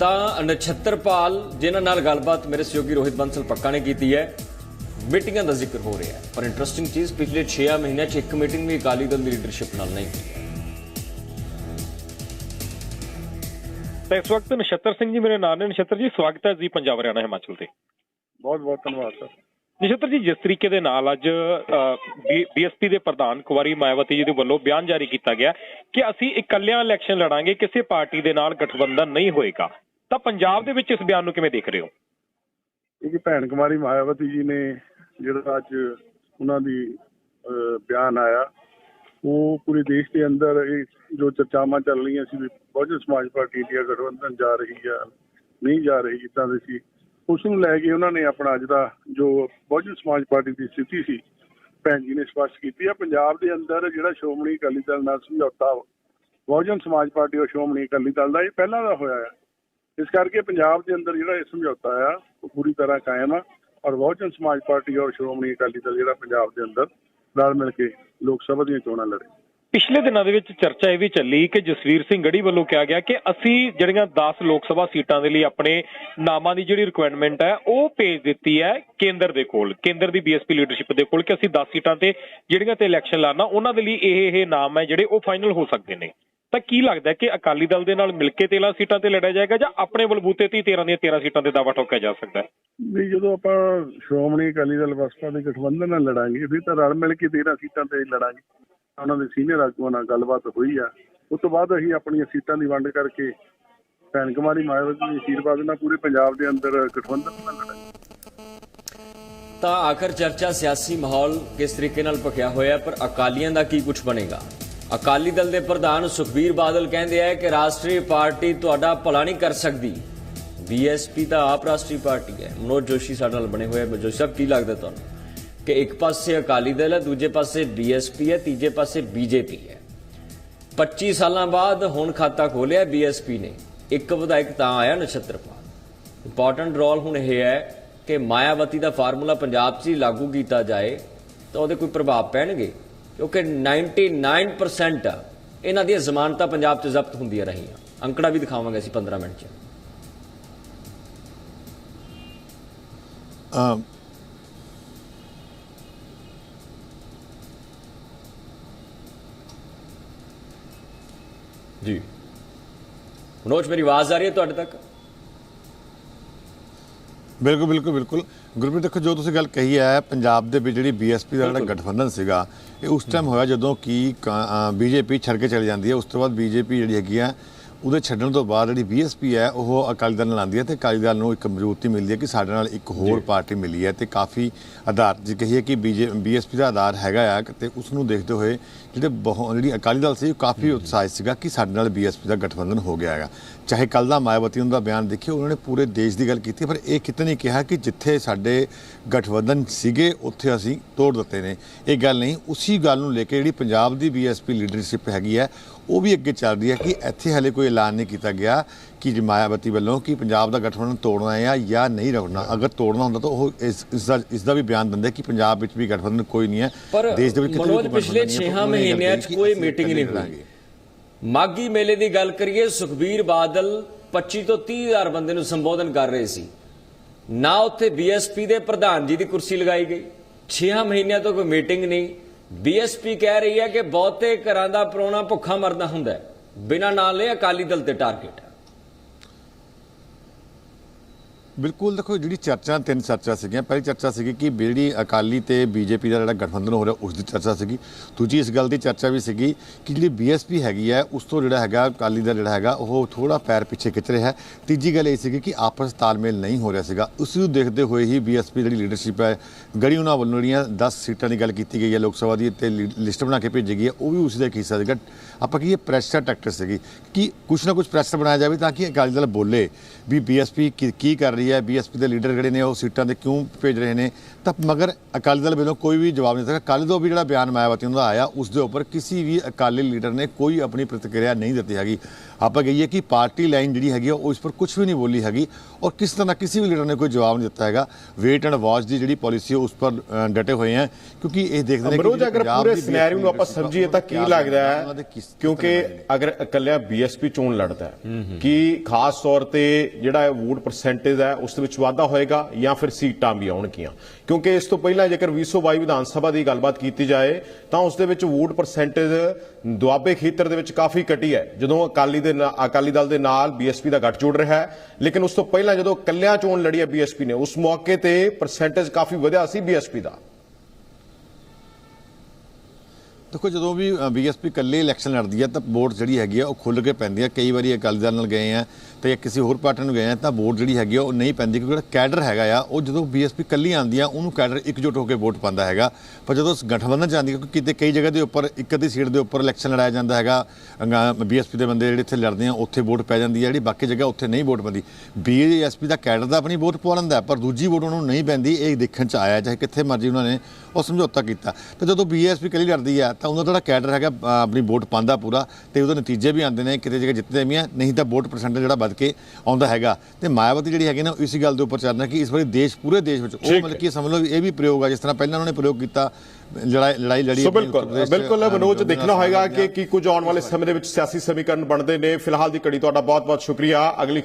ਤਾਂ ਨਛੱਤਰਪਾਲ ਜਿਨ੍ਹਾਂ ਨਾਲ ਗੱਲਬਾਤ ਮੇਰੇ ਸਹਿਯੋਗੀ ਰੋਹਿਤ ਬੰਸਲ ਪੱਕਾ ਨੇ ਕੀਤੀ ਹੈ ਮੀਟਿੰਗਾਂ ਦਾ ਜ਼ਿਕਰ ਹੋ ਰਿਹਾ ਹੈ। ਪਰ ਇੰਟਰਸਟਿੰਗ ਚੀਜ਼ ਪਿਛਲੇ 6 ਮਹੀਨਿਆਂ 'ਚ ਇੱਕ ਮੀਟਿੰਗ ਵੀ ਅਕਾਲੀ ਦਲ ਦੀ ਲੀਡਰਸ਼ਿਪ ਨਾਲ ਨਹੀਂ ਹੋਈ। ਹੈ ਤਾਂ ਇਸ ਵਕਤ ਨਛੱਤਰ ਸਿੰਘ ਜੀ ਮੇਰੇ ਨਾਲ ਨੇ। ਨਛੱਤਰ ਜੀ ਸਵਾਗਤ ਹੈ ਜੀ ਪੰਜਾਬ ਹਰਿਆਣਾ ਹਿਮਾਚਲ ਤੇ। ਬਹੁਤ ਬਹੁਤ ਧੰਨਵਾਦ ਸਰ। ਨਛੱਤਰ ਜੀ ਜਿਸ ਤਰੀਕੇ ਦੇ ਨਾਲ ਅੱਜ ਬੀਐਸਪੀ ਦੇ ਪ੍ਰਧਾਨ ਕੁਵਾਰੀ ਮਾਇਆਵਤੀ ਜੀ ਦੇ ਵੱਲੋਂ ਬਿਆਨ ਜਾਰੀ ਕੀਤਾ ਗਿਆ ਕਿ ਅਸੀਂ ਇਕੱਲਿਆਂ ਇਲੈਕਸ਼ਨ ਲੜਾਂਗੇ ਕਿਸੇ ਪਾਰਟੀ ਦੇ ਨਾਲ ਗਠਬੰਧਨ ਨਹੀਂ ਹੋਏਗਾ। ਤਾਂ ਪੰਜਾਬ ਦੇ ਵਿੱਚ ਇਸ ਬਿਆਨ ਨੂੰ ਕਿਵੇਂ ਦੇਖ ਰਹੇ ਹੋ? ਇਹ ਭੈਣ ਕੁਮਾਰੀ ਮਾਇਆਵਤੀ ਜੀ ਨੇ ਜਿਹੜਾ ਅੱਜ ਉਹਨਾਂ ਦੀ ਬਿਆਨ ਆਇਆ, ਉਹ ਪੂਰੇ ਦੇਸ਼ ਦੇ ਅੰਦਰ ਇਹ ਜੋ ਚਰਚਾਵਾਂ ਚੱਲ ਰਹੀਆਂ ਸੀ ਵੀ ਬਹੁਜਨ ਸਮਾਜ ਪਾਰਟੀ ਇੰਡੀਆ ਗਠਬੰਧਨ ਜਾ ਰਹੀ ਆ, ਨਹੀਂ ਜਾ ਰਹੀ ਇਦਾਂ ਦੇ ਸੀ, ਉਸ ਨੂੰ ਲੈ ਕੇ ਉਹਨਾਂ ਨੇ ਆਪਣਾ ਅੱਜ ਦਾ ਜੋ ਬਹੁਜਨ ਸਮਾਜ ਪਾਰਟੀ ਦੀ ਸਥਿਤੀ ਸੀ, ਭੈਣ ਜੀ ਨੇ ਸਪਸ਼ਟ ਕੀਤੀ ਆ, ਪੰਜਾਬ ਦੇ ਅੰਦਰ ਜਿਹੜਾ ਸ਼੍ਰੋਮਣੀ ਅਕਾਲੀ ਦਲ ਨਾਲ ਸਮਝੌਤਾ, ਬਹੁਜਨ ਸਮਾਜ ਪਾਰਟੀ ਔਰ ਸ਼੍ਰੋਮਣੀ ਅਕਾਲੀ ਦਲ ਦਾ ਇਹ ਪਹਿਲਾਂ ਦਾ ਹੋਇਆ ਹੈ ਇਸ ਕਰਕੇ ਪੰਜਾਬ ਦੇ ਅੰਦਰ ਜਿਹੜਾ ਇਹ ਸਮਝੌਤਾ ਆ, ਉਹ ਪੂਰੀ ਤਰ੍ਹਾਂ ਕਾਇਮ ਆ ਔਰ ਬਹੁਜਨ ਸਮਾਜ ਪਾਰਟੀ ਔਰ ਸ਼੍ਰੋਮਣੀ ਅਕਾਲੀ ਦਲ ਜਿਹੜਾ ਪੰਜਾਬ ਦੇ ਅੰਦਰ ਰਲ ਮਿਲ ਕੇ ਲੋਕ ਸਭਾ ਦੀਆਂ ਚੋਣਾਂ ਲੜੇ। ਪਿਛਲੇ ਦਿਨਾਂ ਦੇ ਵਿੱਚ ਚਰਚਾ ਇਹ ਵੀ ਚੱਲੀ ਕਿ ਜਸਵੀਰ ਸਿੰਘ ਗੜੀ ਵੱਲੋਂ ਕਿਹਾ ਗਿਆ ਕਿ ਅਸੀਂ ਜਿਹੜੀਆਂ 10 ਲੋਕ ਸਭਾ ਸੀਟਾਂ ਦੇ ਲਈ ਆਪਣੇ ਨਾਮਾਂ ਦੀ ਜਿਹੜੀ ਰਿਕੁਆਇਰਮੈਂਟ ਹੈ, ਉਹ ਭੇਜ ਦਿੱਤੀ ਹੈ ਕੇਂਦਰ ਦੇ ਕੋਲ, ਕੇਂਦਰ ਦੀ ਬੀਐਸਪੀ ਲੀਡਰਸ਼ਿਪ ਦੇ ਕੋਲ ਕਿ ਅਸੀਂ 10 ਸੀਟਾਂ ਤੇ ਜਿਹੜੀਆਂ ਤੇ ਇਲੈਕਸ਼ਨ ਲੜਨਾ, ਉਹਨਾਂ ਦੇ ਲਈ ਇਹ ਇਹ ਨਾਮ ਹੈ ਜਿਹੜੇ ਉਹ ਫਾਈਨਲ ਹੋ ਸਕਦੇ ਨੇ। ਤਾਂ ਕੀ ਲੱਗਦਾ ਕਿ ਅਕਾਲੀ ਦਲ ਦੇ ਨਾਲ ਮਿਲ ਕੇ 13 ਸੀਟਾਂ ਤੇ ਲੜਿਆ ਜਾਏਗਾ ਜਾਂ ਆਪਣੇ ਬਲਬੂਤੇ ਤੇ ਹੀ 13 ਦੀਆਂ 13 ਸੀਟਾਂ ਤੇ ਦਾਵਾ ਠੋਕਿਆ ਜਾ ਸਕਦਾ ਹੈ? ਵੀ ਜਦੋਂ ਆਪਾਂ ਸ਼੍ਰੋਮਣੀ ਅਕਾਲੀ ਦਲ ਬਸਪਾ ਦੇ ਗਠਬੰਧਨ ਨਾਲ ਲੜਾਂਗੇ ਫਿਰ ਤਾਂ ਰਲ ਮਿਲ ਕੇ 13 ਸੀਟਾਂ ਤੇ ਲੜਾਂਗੇ। ਉਹਨਾਂ ਦੇ ਸੀਨੀਅਰ ਆਗੂਆਂ ਨਾਲ ਗੱਲਬਾਤ ਹੋਈ ਆ। ਉਸ ਤੋਂ ਬਾਅਦ ਅਸੀਂ ਆਪਣੀਆਂ ਸੀਟਾਂ ਦੀ ਵੰਡ ਕਰਕੇ ਭੈਣ ਕੁਮਾਰੀ ਮਾਇਆਵਤੀ ਦੇ ਅਸ਼ੀਰਵਾਦ ਨਾਲ ਪੂਰੇ ਪੰਜਾਬ ਦੇ ਅੰਦਰ ਗਠਬੰਧਨ ਨਾਲ ਲੜਾਂਗੇ। ਤਾਂ ਆਖਰ ਚਰਚਾ ਸਿਆਸੀ ਮਾਹੌਲ ਕਿਸ ਤਰੀਕੇ ਨਾਲ ਭਖਿਆ ਹੋਇਆ ਪਰ ਅਕਾਲੀਆਂ ਦਾ ਕੀ ਕੁਝ ਬਣੇਗਾ? ਅਕਾਲੀ ਦਲ ਦੇ ਪ੍ਰਧਾਨ ਸੁਖਬੀਰ ਬਾਦਲ ਕਹਿੰਦੇ ਆ ਕਿ ਰਾਸ਼ਟਰੀ ਪਾਰਟੀ ਤੁਹਾਡਾ ਭਲਾ ਨਹੀਂ ਕਰ ਸਕਦੀ। ਬੀਐਸਪੀ ਤਾਂ ਆਪ ਰਾਸ਼ਟਰੀ ਪਾਰਟੀ ਹੈ। ਮਨੋਜ ਜੋਸ਼ੀ ਸਾਡੇ ਨਾਲ ਬਣੇ ਹੋਏ ਹੈ ਜੋਸ਼ੀ ਸਾਹਿਬ, ਕੀ ਲੱਗਦਾ ਤੁਹਾਨੂੰ? ਕਿ ਇੱਕ ਪਾਸੇ ਅਕਾਲੀ ਦਲ ਹੈ, ਦੂਜੇ ਪਾਸੇ ਬੀਐਸਪੀ ਹੈ, ਤੀਜੇ ਪਾਸੇ ਬੀਜੇਪੀ ਹੈ। 25 ਸਾਲਾਂ ਬਾਅਦ ਹੁਣ ਖਾਤਾ ਖੋਲਿਆ ਬੀਐਸਪੀ ਨੇ। ਇੱਕ ਵਿਧਾਇਕ ਤਾਂ ਆਇਆ ਨਛੱਤਰਪਾਲ। ਇੰਪੋਰਟੈਂਟ ਰੋਲ ਹੁਣ ਇਹ ਹੈ ਕਿ ਮਾਇਆਵਤੀ ਦਾ ਫਾਰਮੂਲਾ ਪੰਜਾਬ 'ਚ ਹੀ ਲਾਗੂ ਕੀਤਾ ਜਾਏ ਤਾਂ ਉਹਦੇ ਕੋਈ ਪ੍ਰਭਾਵ ਪੈਣਗੇ। ਕਿਉਂਕਿ 99% ਇਹਨਾਂ ਦੀਆਂ ਜ਼ਮਾਨਤਾਂ ਪੰਜਾਬ 'ਚ ਜ਼ਬਤ ਹੁੰਦੀਆਂ ਰਹੀਆਂ। ਅੰਕੜਾ ਵੀ ਦਿਖਾਵਾਂਗੇ ਅਸੀਂ 15 ਮਿੰਟ 'ਚ। ਜੀ। ਮਨੋਜ ਮੇਰੀ ਆਵਾਜ਼ ਆ ਰਹੀ ਹੈ ਤੁਹਾਡੇ ਤੱਕ? ਬਿਲਕੁਲ ਬਿਲਕੁਲ ਬਿਲਕੁਲ। ਗੁਰਪ੍ਰੀਤ ਦੇਖੋ ਜੋ ਤੁਸੀਂ ਗੱਲ ਕਹੀ ਹੈ ਪੰਜਾਬ ਦੇ ਵਿੱਚ ਜਿਹੜੀ ਬੀਐਸਪੀ ਦਾ ਜਿਹੜਾ ਗਠਬੰਧਨ ਸੀਗਾ ਇਹ ਉਸ ਟਾਈਮ ਹੋਇਆ ਜਦੋਂ ਕਿ ਬੀਜੇਪੀ ਛੱਡ ਕੇ ਚਲੀ ਜਾਂਦੀ ਹੈ। ਉਸ ਤੋਂ ਬਾਅਦ ਬੀਜੇਪੀ ਜਿਹੜੀ ਹੈਗੀ ਆ ਉਹਦੇ ਛੱਡਣ ਤੋਂ ਬਾਅਦ ਜਿਹੜੀ ਬੀਐਸਪੀ ਹੈ ਉਹ ਅਕਾਲੀ ਦਲ ਨਾਲ ਆਉਂਦੀ ਹੈ ਤੇ ਅਕਾਲੀ ਦਲ ਨੂੰ ਇੱਕ ਮਜ਼ਬੂਤੀ ਮਿਲਦੀ ਹੈ ਕਿ ਸਾਡੇ ਨਾਲ ਇੱਕ ਹੋਰ ਪਾਰਟੀ ਮਿਲੀ ਹੈ ਤੇ ਕਾਫੀ ਆਧਾਰ ਜੇ ਕਹੀਏ ਕਿ ਬੀਐਸਪੀ ਦਾ ਆਧਾਰ ਹੈਗਾ ਆ ਤੇ ਉਸ ਨੂੰ ਦੇਖਦੇ ਹੋਏ ਜਿਹੜੇ ਬਹੁ- ਜਿਹੜੀ ਅਕਾਲੀ ਦਲ ਸੀ ਉਹ ਕਾਫੀ ਉਤਸ਼ਾਹਿਤ ਸੀਗਾ ਕਿ ਸਾਡੇ ਨਾਲ ਬੀਐਸਪੀ ਦਾ ਗਠਬੰਧਨ ਹੋ ਗਿਆ ਹੈਗਾ। ਚਾਹੇ ਕੱਲ ਦਾ ਮਾਇਆਵਤੀ ਦਾ ਬਿਆਨ ਦੇਖਿਓ ਉਹਨਾਂ ਨੇ ਪੂਰੇ ਦੇਸ਼ ਦੀ ਗੱਲ ਕੀਤੀ ਪਰ ਇਹ ਕਿਤੇ ਨਹੀਂ ਕਿਹਾ ਕਿ ਜਿੱਥੇ ਸਾਡੇ ਗਠਬੰਧਨ ਸੀਗੇ ਉੱਥੇ ਅਸੀਂ ਤੋੜ ਦਿੱਤੇ ਨੇ। ਇਹ ਗੱਲ ਨਹੀਂ ਉਸੇ ਗੱਲ ਨੂੰ ਲੈ ਕੇ ਜਿਹੜੀ ਪੰਜਾਬ ਦੀ ਬੀਐਸਪੀ ਲੀਡਰਸ਼ਿਪ ਹੈਗੀ ਹੈ ਉਹ ਵੀ ਅੱਗੇ ਚੱਲ ਰਹੀ ਹੈ ਕਿ ਇੱਥੇ ਹਲੇ ਕੋਈ ਐਲਾਨ ਨਹੀਂ ਕੀਤਾ ਗਿਆ ਕਿ ਜੀ ਮਾਇਆਵਤੀ ਵੱਲੋਂ ਕਿ ਪੰਜਾਬ ਦਾ ਗਠਬੰਧਨ ਤੋੜਨਾ ਹੈ ਜਾਂ ਨਹੀਂ ਰੱਖਣਾ ਅਗਰ ਤੋੜਨਾ ਹੁੰਦਾ ਤਾਂ ਉਹ ਇਸ ਇਸ ਦਾ ਵੀ ਬਿਆਨ ਦਿੰਦੇ ਕਿ ਪੰਜਾਬ ਵਿੱਚ ਵੀ ਗਠਬੰਧਨ ਕੋਈ ਨਹੀਂ ਹੈ। ਦੇਸ਼ ਦੇ ਵਿੱਚ ਕਿਤੇ ਪਿਛਲੇ ਗਠਬੰਧਨ ਨਹੀਂ ਹੈ, 6 ਤਾਂ ਉਹਨੇ ਇਹ ਗੱਲ ਮਹੀਨਿਆਂ 'ਚ ਕੋਈ ਮੀਟਿੰਗ ਨਹੀਂ ਹੋਈ। ਮਾਗੀ ਮੇਲੇ ਦੀ ਗੱਲ ਕਰੀਏ ਸੁਖਬੀਰ ਬਾਦਲ 25 ਤੋਂ 30 ਹਜ਼ਾਰ ਬੰਦੇ ਨੂੰ ਸੰਬੋਧਨ ਕਰ ਰਹੇ ਸੀ। ਨਾ ਉੱਥੇ ਬੀਐਸਪੀ ਦੇ ਪ੍ਰਧਾਨ ਜੀ ਦੀ ਕੁਰਸੀ ਲਗਾਈ ਗਈ। 6 ਮਹੀਨਿਆਂ ਤੋਂ ਕੋਈ ਮੀਟਿੰਗ ਨਹੀਂ। ਬੀਐਸਪੀ ਕਹਿ ਰਹੀ ਹੈ ਕਿ ਬਹੁਤੇ ਘਰਾਂ ਦਾ ਪਰੋਣਾ ਭੁੱਖਾ ਮਰਦਾ ਹੁੰਦਾ ਬਿਨਾਂ ਨਾਲ ਲਏ ਅਕਾਲੀ ਦਲ ਤੇ ਟਾਰਗੇਟ ਹੈ ਬਿਲਕੁਲ ਦੇਖੋ ਜਿਹੜੀ ਚਰਚਾ, ਤਿੰਨ ਚਰਚਾ ਸੀਗੀਆਂ। ਪਹਿਲੀ ਚਰਚਾ ਸੀਗੀ ਕਿ ਜਿਹੜੀ ਅਕਾਲੀ ਤੇ ਬੀਜੇਪੀ ਦਾ ਜਿਹੜਾ ਗਠਬੰਧਨ ਹੋ ਰਿਹਾ, ਉਸ ਦੀ ਚਰਚਾ ਸੀਗੀ। ਦੂਜੀ ਇਸ ਗੱਲ ਦੀ ਚਰਚਾ ਵੀ ਸੀਗੀ ਕਿ ਜਿਹੜੀ ਬੀਐਸਪੀ ਹੈਗੀ ਹੈ, ਉਸ ਤੋਂ ਜਿਹੜਾ ਹੈਗਾ, ਅਕਾਲੀ ਦਾ ਜਿਹੜਾ ਹੈਗਾ, ਉਹ ਥੋੜਾ ਪੈਰ ਪਿੱਛੇ ਖਿੱਚ ਰਿਹਾ ਹੈ। ਤੀਜੀ ਗੱਲ ਇਹ ਸੀਗੀ ਕਿ ਆਪਸ ਤਾਲਮੇਲ ਨਹੀਂ ਹੋ ਰਿਹਾ ਸੀਗਾ। ਉਸ ਨੂੰ ਦੇਖਦੇ ਹੋਏ ਹੀ ਬੀਐਸਪੀ ਜਿਹੜੀ ਲੀਡਰਸ਼ਿਪ ਹੈ ਗੜੀ ਉਹਨਾਂ ਵੱਲੋਂ ਜਿਹੜੀਆਂ 10 ਸੀਟਾਂ ਦੀ ਗੱਲ ਕੀਤੀ ਗਈ ਹੈ ਲੋਕ ਸਭਾ ਦੀ ਤੇ ਲਿਸਟ ਬਣਾ ਕੇ ਭੇਜੀ ਗਈ ਹੈ, ਉਹ ਵੀ ਉਸ ਦਾ ਹਿੱਸਾ ਸੀਗਾ। ਆਪਾਂ ਕਹੀਏ ਪ੍ਰੈਸ਼ਰ ਟੈਕਟਰ ਸੀਗੀ ਕਿ ਕੁਛ ਨਾ ਕੁਛ ਪ੍ਰੈਸ਼ਰ ਬਣਾਇਆ ਜਾਵੇ ਤਾਂ ਕਿ ਅਕਾਲੀ ਦਲ ਬੋਲੇ ਵੀ ਬੀਐਸਪੀ ਕੀ ਕਰ ਰਹੀ ਹੈ ਬੀਐਸਪੀ ਦੇ ਲੀਡਰ ਜਿਹੜੇ ਨੇ ਉਹ ਸੀਟਾਂ ਤੇ ਕਿਉਂ ਭੇਜ ਰਹੇ ਨੇ? ਤਾਂ ਮਗਰ ਅਕਾਲੀ ਦਲ ਵੱਲੋਂ ਕੋਈ ਵੀ ਜਵਾਬ ਨਹੀਂ ਸਕਦਾ। ਕੱਲ ਤੋਂ ਵੀ ਜਿਹੜਾ ਬਿਆਨ ਮਾਇਆਵਤੀ ਦਾ ਆਇਆ ਉਸ ਦੇ ਉੱਪਰ ਕਿਸੇ ਵੀ ਅਕਾਲੀ ਲੀਡਰ ਨੇ ਕੋਈ ਆਪਣੀ ਪ੍ਰਤੀਕਿਰਿਆ ਨਹੀਂ ਦਿੱਤੀ ਹੈਗੀ। ਆਪਾਂ ਕਹੀਏ ਕਿ ਪਾਰਟੀ ਲਾਈਨ ਜਿਹੜੀ ਹੈਗੀ ਉਹ ਇਸ ਪਰ ਕੁਝ ਵੀ ਨਹੀਂ ਬੋਲੀ ਹੈਗੀ ਔਰ ਕਿਸ ਤਰ੍ਹਾਂ ਕਿਸੇ ਵੀ ਲੀਡਰ ਨੇ ਕੋਈ ਜਵਾਬ ਨਹੀਂ ਦਿੱਤਾ ਹੈਗਾ। ਵੇਟ ਐਂਡ ਵਾਚ ਦੀ ਜਿਹੜੀ ਪਾਲਿਸੀ ਉਸ ਪਰ ਡਟੇ ਹੋਏ ਹੈ ਕਿਉਂਕਿ ਇਹ ਦੇਖਦੇ ਨੇ ਕਿ ਅਗਰ ਪੂਰੇ ਸਿਨੈਰੀਓ ਨੂੰ ਆਪਾਂ ਸਮਝੀਏ ਤਾਂ ਕੀ ਲੱਗਦਾ ਹੈ? ਕਿਉਂਕਿ। ਅਗਰ ਇਕੱਲਿਆ ਬੀਐਸਪੀ ਚੋਣ ਲੜਦਾ ਹੈ ਕਿ ਖਾਸ ਤੌਰ ਤੇ ਜਿਹੜਾ ਵੋਟ ਪਰਸੈਂਟੇਜ ਹੈ ਉਸ ਦੇ ਵਿੱਚ ਵਾਧਾ ਹੋਏਗਾ ਜਾਂ ਫਿਰ ਸੀਟਾਂ ਵੀ ਆਉਣਗੀਆਂ? ਕਿਉਂਕਿ ਇਸ ਤੋਂ ਪਹਿਲਾਂ ਜੇਕਰ 2022 ਵਿਧਾਨ ਸਭਾ ਦੀ ਗੱਲਬਾਤ ਕੀਤੀ ਜਾਏ, ਤਾਂ ਉਸ ਦੇ ਵਿੱਚ ਵੋਟ ਪਰਸੈਂਟੇਜ ਦੁਆਬੇ ਖੇਤਰ ਦੇ ਵਿੱਚ ਕਾਫੀ ਘਟੀ ਹੈ। ਜਦੋਂ ਅਕਾਲੀ ਦੇ ਅਕਾਲੀ ਦਲ ਦੇ ਨਾਲ ਬੀਐਸਪੀ ਦਾ ਗੱਠਜੋੜ ਰਿਹਾ ਹੈ, ਲੇਕਿਨ ਉਸ ਤੋਂ ਪਹਿਲਾਂ ਜਦੋਂ ਇਕੱਲਿਆਂ ਚੋਣ ਲੜੀ ਹੈ ਬੀਐਸਪੀ ਨੇ, ਉਸ ਮੌਕੇ ਤੇ ਪਰਸੈਂਟੇਜ ਕਾਫੀ ਵਧਿਆ ਸੀ ਬੀਐਸਪੀ ਦਾ। ਦੇਖੋ, ਜਦੋਂ ਵੀ ਬੀਐਸਪੀ ਇਕੱਲੇ ਇਲੈਕਸ਼ਨ ਲੜਦੀ ਹੈ, ਤਾਂ ਵੋਟ ਜਿਹੜੀ ਹੈਗੀ ਆ, ਉਹ ਖੁੱਲ ਕੇ ਪੈਂਦੀ ਹੈ। ਕਈ ਵਾਰੀ ਅਕਾਲੀ ਦਲ ਨਾਲ ਗਏ ਆ ਤੇ ਜਾਂ ਕਿਸੇ ਹੋਰ ਪਾਰਟੀ ਨੂੰ ਗਏ ਆ, ਤਾਂ ਵੋਟ ਜਿਹੜੀ ਹੈਗੀ ਆ, ਉਹ ਨਹੀਂ ਪੈਂਦੀ, ਕਿਉਂਕਿ ਜਿਹੜਾ ਕੈਡਰ ਹੈਗਾ ਆ, ਉਹ ਜਦੋਂ ਬੀਐਸਪੀ ਇਕੱਲੀ ਆਉਂਦੀ ਆ, ਉਹਨੂੰ ਕੈਡਰ ਇਕਜੁੱਟ ਹੋ ਕੇ ਵੋਟ ਪਾਉਂਦਾ ਹੈਗਾ। ਪਰ ਜਦੋਂ ਗਠਬੰਧਨ ਚ ਆਉਂਦੀ ਕਿਉਂਕਿ ਕਿਤੇ ਕਈ ਜਗ੍ਹਾ ਦੇ ਉੱਪਰ, ਇੱਕ ਅੱਧੀ ਸੀਟ ਦੇ ਉੱਪਰ ਇਲੈਕਸ਼ਨ ਲੜਾਇਆ ਜਾਂਦਾ ਹੈਗਾ ਬੀਐਸਪੀ ਦੇ ਬੰਦੇ ਜਿਹੜੇ ਇੱਥੇ ਲੜਦੇ ਆ, ਉੱਥੇ ਵੋਟ ਪੈ ਜਾਂਦੀ ਹੈ ਜਿਹੜੀ ਬਾਕੀ ਜਗ੍ਹਾ ਉੱਥੇ ਨਹੀਂ ਵੋਟ ਪੈਂਦੀ। ਬੀਐਸਪੀ ਦਾ ਕੈਡਰ ਦਾ ਆਪਣੀ ਵੋਟ ਪਵਾ ਲੈਂਦਾ, ਪਰ ਦੂਜੀ ਵੋਟ ਉਹਨਾਂ ਨੂੰ ਨਹੀਂ ਪੈਂਦੀ, ਇਹ ਦੇਖਣ ਚ ਆਇਆ, ਚਾਹੇ ਕਿੱਥੇ ਮਰਜ਼ੀ ਉਹਨਾਂ ਨੇ ਉਹ ਸਮਝੌਤਾ ਕੀਤਾ। ਤੇ ਜਦੋਂ ਬੀਐਸਪੀ ਇਕੱਲੀ ਲੜਦੀ ਆ ਤਾਂ ਉਹਨਾਂ ਦਾ ਜਿਹੜਾ ਕੈਡਰ ਹੈਗਾ ਆਪਣੀ ਵੋਟ ਪਾਉਂਦਾ ਪੂਰਾ ਤੇ ਉਹਦੇ ਨਤੀਜੇ ਵੀ ਆਉਂਦੇ ਨੇ ਕਿਤੇ ਜਗ੍ਹਾ ਜਿੱਤਦੇ ਵੀ ਆ ਨਹੀਂ ਤਾਂ ਵੋਟ ਪਰਸੈਂਟੇਜ ਜਿਹੜਾ ਵੱਧ ਕੇ ਆਉਂਦਾ ਹੈਗਾ। ਤੇ ਮਾਇਆਵਤੀ ਜਿਹੜੀ ਹੈਗੀ ਨਾ ਇਸੇ ਗੱਲ ਦੇ ਉੱਪਰ ਚੱਲਣਾ ਕਿ ਇਸ ਵਾਰੀ ਦੇਸ਼ ਪੂਰੇ ਦੇਸ਼ ਵਿੱਚ ਉਹ ਮਤਲਬ ਕਿ ਸਮਝ ਲਓ ਇਹ ਵੀ ਪ੍ਰਯੋਗ ਆ ਜਿਸ ਤਰ੍ਹਾਂ ਪਹਿਲਾਂ ਉਹਨਾਂ ਨੇ ਪ੍ਰਯੋਗ ਕੀਤਾ ਲੜਾਈ ਲੜਾਈ ਲੜੀ ਸੋ ਬਿਲਕੁਲ ਬਿਲਕੁਲ ਮਨੋਜ ਦੇਖਣਾ ਹੋਏਗਾ ਕਿ ਕੀ ਕੁਝ ਆਉਣ ਵਾਲੇ ਸਮੇਂ ਦੇ ਵਿੱਚ ਸਿਆਸੀ ਸਮੀਕਰਨ ਬਣਦੇ ਨੇ। ਫਿਲਹਾਲ ਦੀ ਘੜੀ ਤੁਹਾਡਾ ਬਹੁਤ ਬਹੁਤ ਸ਼ੁਕਰੀਆ। ਅਗਲੀ